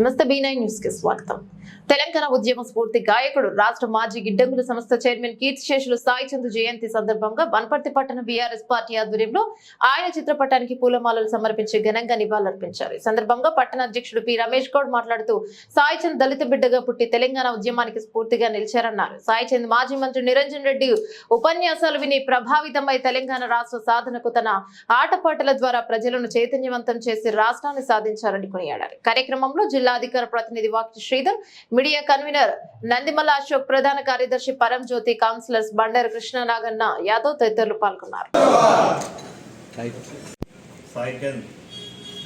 నమస్తే B nine న్యూస్కి స్వాగతం. తెలంగాణ ఉద్యమ స్ఫూర్తి గాయకుడు రాష్ట్ర మాజీ గిడ్డంగుల సంస్థ చైర్మన్ కీర్తిశేషులు సాయి చందు జయంతి సందర్భంగా వనపర్తి పట్టణ బీఆర్ఎస్ పార్టీ ఆధ్వర్యంలో ఆయన చిత్రపటానికి పూలమాలలు సమర్పించి ఘనంగా నివాళులర్పించారు. ఈ సందర్భంగా పట్టణ అధ్యక్షుడు పి. రమేష్ గౌడ్ మాట్లాడుతూ సాయి చంద్ దళిత బిడ్డగా పుట్టి తెలంగాణ ఉద్యమానికి స్ఫూర్తిగా నిలిచారన్నారు. సాయి చంద్ మాజీ మంత్రి నిరంజన్ రెడ్డి ఉపన్యాసాలు విని ప్రభావితమై తెలంగాణ రాష్ట్ర సాధనకు తన ఆటపాటల ద్వారా ప్రజలను చైతన్యవంతం చేసి రాష్ట్రాన్ని సాధించారని కొనియాడారు. కార్యక్రమంలో జిల్లా అధికార ప్రతినిధి వాక్టి శ్రీధర్ మీడియా కన్వీనర్ నందిమల అశోక్ ప్రధాన కార్యదర్శి పరం జ్యోతి కౌన్సిలర్స్ బండారు కృష్ణ నాగన్న యాదవ్ తదితరులు పాల్గొన్నారు.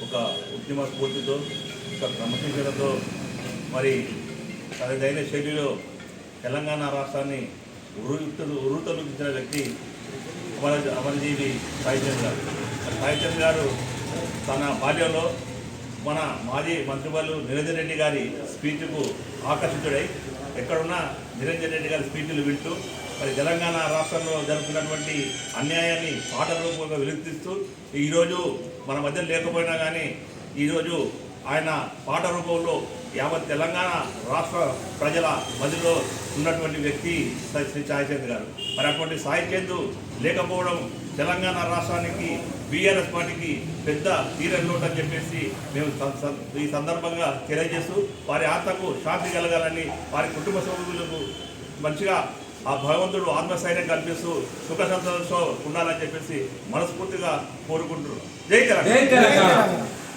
ఒక ఉద్యమ స్ఫూర్తితో ఒక క్రమశిక్షణతో మరి తనదైన శైలిలో తెలంగాణ రాష్ట్రాన్ని ఉరుతలు ఉరుతలుగించిన వ్యక్తి అమర అమరజీవి సాయిచంద్ గారు. సాయిచంద్ గారు తన బాల్యంలో మన మాజీ మంత్రివర్యులు నిరంజన్ రెడ్డి గారి స్పీచ్కు ఆకర్షితుడై ఎక్కడున్నా నిరంజన్ రెడ్డి గారి స్పీచ్లు వింటూ మరి తెలంగాణ రాష్ట్రంలో జరుగుతున్నటువంటి అన్యాయాన్ని పాట రూపంగా వెలుగుతీస్తూ ఈరోజు మన మధ్య లేకపోయినా కానీ ఈరోజు ఆయన పాట రూపంలో యావత్ తెలంగాణ రాష్ట్ర ప్రజల మధ్యలో ఉన్నటువంటి వ్యక్తి శ్రీ- సాయి గారు. మరి అటువంటి సాయి చంద్ లేకపోవడం తెలంగాణ రాష్ట్రానికి బీఆర్ఎస్ పార్టీకి పెద్ద తీరని అని చెప్పేసి మేము ఈ సందర్భంగా తెలియజేస్తూ వారి ఆత్మకు శాంతి కలగాలని వారి కుటుంబ సభ్యులకు మంచిగా ఆ భగవంతుడు ఆత్మస్థైర్యం కల్పిస్తూ సుఖ సంతోషం ఉండాలని చెప్పేసి మనస్ఫూర్తిగా కోరుకుంటున్నాం. జై జై తెలంగాణ.